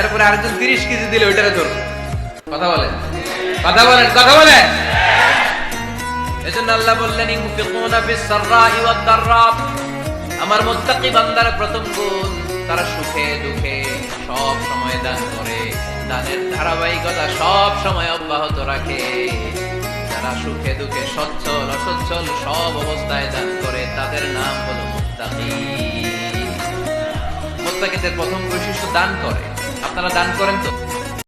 এরপরে আরেকজন তিরিশ কেজি দিলে ওইটারে ধরো কথা বলেন কথা বলেন কথা বলেন এজন্য আল্লাহ বললেন ইউফিকুনা ফিস সাররাই ওয়াদ দাররা আমার মুত্তাকি বান্দার প্রথম গুণ তারা সুখে দুঃখে সব সময় দান করে। দানের ধারাবাহিকতা সব সময় অব্যাহত রাখে। যারা সুখে দুঃখে সচ্ছল, অসচ্ছল সব অবস্থায় দান করে, তাদের নাম হলো মুত্তাকি। মুত্তাকিদের প্রথম বৈশিষ্ট্য দান করে। আপনারা দান করেন তো?